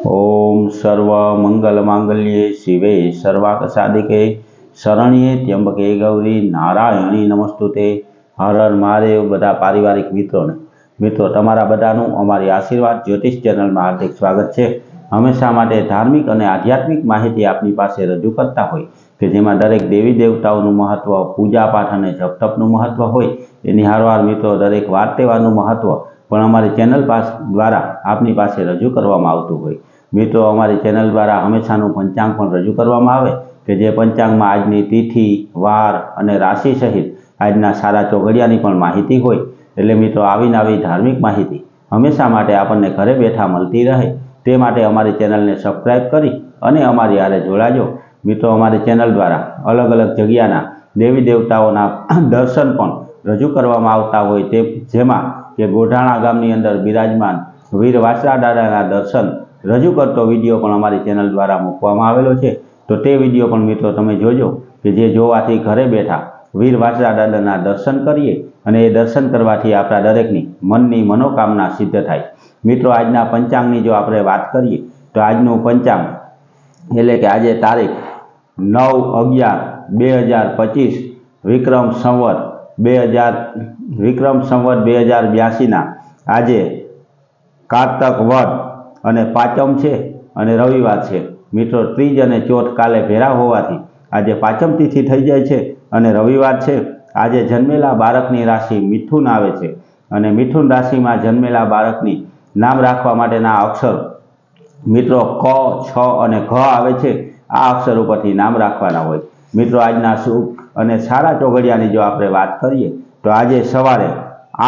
ઓમ સર્વ મંગલ માંગલ્યે શિવે સર્વાક સાધિકે શરણ્યે ત્યંબકે ગૌરી નારાયણી નમસ્તુતે. હર હર મહાદેવ બધા પારિવારિક મિત્રોને. મિત્રો, તમારા બધાનું અમારી આશીર્વાદ જ્યોતિષ ચેનલમાં હાર્દિક સ્વાગત છે. હંમેશા માટે ધાર્મિક અને આધ્યાત્મિક માહિતી આપની પાસે રજૂ કરતા હોય કે જેમાં દરેક દેવી દેવતાઓનું મહત્વ પૂજા પાઠ અને જપતપનું મહત્વ હોય એની હારવાર મિત્રો દરેક વાર તહેવારનું મહત્વ પણ અમારી ચેનલ પાસ દ્વારા આપની પાસે રજૂ કરવામાં આવતું હોય. મિત્રો, અમારી ચેનલ દ્વારા હંમેશાનું પંચાંગ પણ રજૂ કરવામાં આવે કે જે પંચાંગમાં આજની તિથિ, વાર અને રાશિ સહિત આજના સારા ચોઘડિયાની પણ માહિતી હોય. એટલે મિત્રો, આવીને આવી ધાર્મિક માહિતી હંમેશા માટે આપણને ઘરે બેઠા મળતી રહે. તે માટે અમારી ચેનલને સબસ્ક્રાઈબ કરી અને અમારી હારે જોડાજો. મિત્રો, અમારી ચેનલ દ્વારા અલગ અલગ જગ્યાના દેવી દેવતાઓના દર્શન પણ રજૂ કરવામાં આવતા હોય તે જેમાં કે ગોઢાણા ગામની અંદર બિરાજમાન વીર વાસરા દાદાના દર્શન રજૂ કરતો વીડિયો પણ અમારી ચેનલ દ્વારા મૂકવામાં આવેલો છે. તો તે વીડિયો પણ મિત્રો તમે જોજો કે જે જોવાથી ઘરે બેઠા વીર વાસરા દાદાના દર્શન કરીએ અને એ દર્શન કરવાથી આપણા દરેકની મનની મનોકામના સિદ્ધ થાય. મિત્રો, આજના પંચાંગની જો આપણે વાત કરીએ, તો આજનું પંચાંગ એટલે કે આજે તારીખ નવ અગિયાર બે હજાર પચીસ વિક્રમ સંવત બે હજાર વિક્રમ સંવત બે હજાર બ્યાસીના આજે કારતક વટ અને પાંચમ છે અને રવિવાર છે. મિત્રો, ત્રીજ અને ચોથ કાલે ભેરા હોવાથી આજે પાંચમ તિથિ થઈ જાય છે અને રવિવાર છે. આજે જન્મેલા બાળકની રાશિ મિથુન આવે છે અને મિથુન રાશિમાં જન્મેલા બાળકની નામ રાખવા માટેના અક્ષર મિત્રો, ક, છ અને ઘ આવે છે. આ અક્ષર ઉપરથી નામ રાખવાના હોય. મિત્રો, આજના શુભ અને સારા ચોઘડિયાની જો આપણે વાત કરીએ, તો આજે સવારે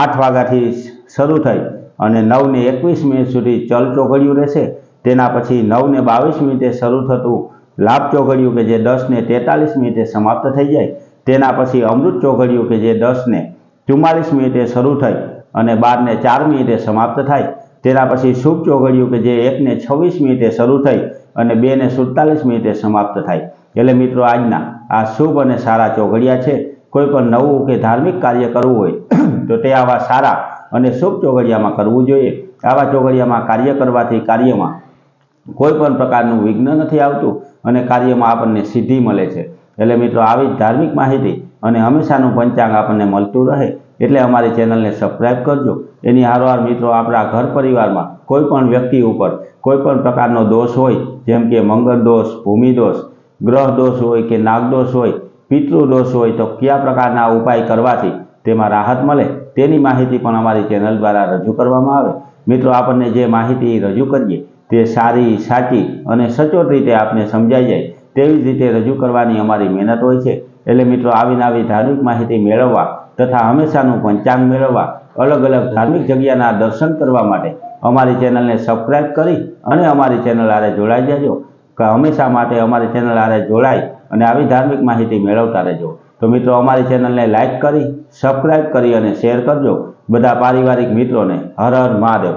આઠ વાગ્યાથી શરૂ થઈ અને નવને એકવીસ મિનિટ સુધી ચલ ચોઘડિયું રહેશે. તેના પછી નવને બાવીસ મિનિટે શરૂ થતું લાભ ચોઘડિયું કે જે દસને તેતાલીસ મિનિટે સમાપ્ત થઈ જાય. તેના પછી અમૃત ચોઘડિયું કે જે દસને ચુમ્માલીસ મિનિટે શરૂ થઈ અને બારને ચાર મિનિટે સમાપ્ત થાય. તેના પછી શુભ ચોઘડિયું કે જે એકને છવ્વીસ મિનિટે શરૂ થઈ અને બેને સુડતાલીસ મિનિટે સમાપ્ત થાય. એટલે મિત્રો આજના આ શુભ અને સારા ચોઘડિયા છે, કોઈ પણ નવું કે ધાર્મિક કાર્ય કરવું હોય, તો તે આવા સારા અને શુભ ચોઘડિયામાં કરવું જોઈએ. આવા ચોઘડિયામાં કાર્ય કરવાથી કાર્યમાં કોઈ પણ પ્રકારનું વિઘ્ન નથી આવતું અને કાર્યમાં આપણને સિદ્ધિ મળે છે. એટલે મિત્રો આવી જ ધાર્મિક માહિતી અને હંમેશાનું પંચાંગ આપણને મળતું રહે એટલે અમારી ચેનલને સબસ્ક્રાઈબ કરજો. એની હારવાર મિત્રો આપણા ઘર પરિવારમાં કોઈ પણ વ્યક્તિ ઉપર કોઈ પણ પ્રકારનો દોષ હોય, જેમ કે મંગળ દોષ, ભૂમિ દોષ ગ્રહ દોષ હોય કે નાગ દોષ હોય, પિતૃદોષ હોય તો કયા પ્રકારના ઉપાય કરવાથી તેમાં રાહત મળે? તેની માહિતી પણ અમારી ચેનલ દ્વારા રજૂ કરવામાં આવે. મિત્રો, આપણને જે માહિતી રજૂ કરીએ, તે સારી, સાચી અને સચોટ રીતે આપને સમજાઈ જાય તેવી જ રીતે રજૂ કરવાની અમારી મહેનત હોય છે. એટલે મિત્રો આવીને આવી ધાર્મિક માહિતી મેળવવા તથા હંમેશાનું પંચાંગ મેળવવા, અલગ અલગ ધાર્મિક જગ્યાના દર્શન કરવા માટે અમારી ચેનલને સબસ્ક્રાઈબ કરી અને અમારી ચેનલ આરે જોડાઈ જજો. હંમેશા માટે અમારી ચેનલ આરે જોડાય અને આવી ધાર્મિક માહિતી મેળવતા રહેજો. તો મિત્રો, અમારી ચેનલને લાઇક કરી સબસ્ક્રાઈબ કરી અને શેર કરજો. બધા પારિવારિક મિત્રોને હર હર મહાદેવ.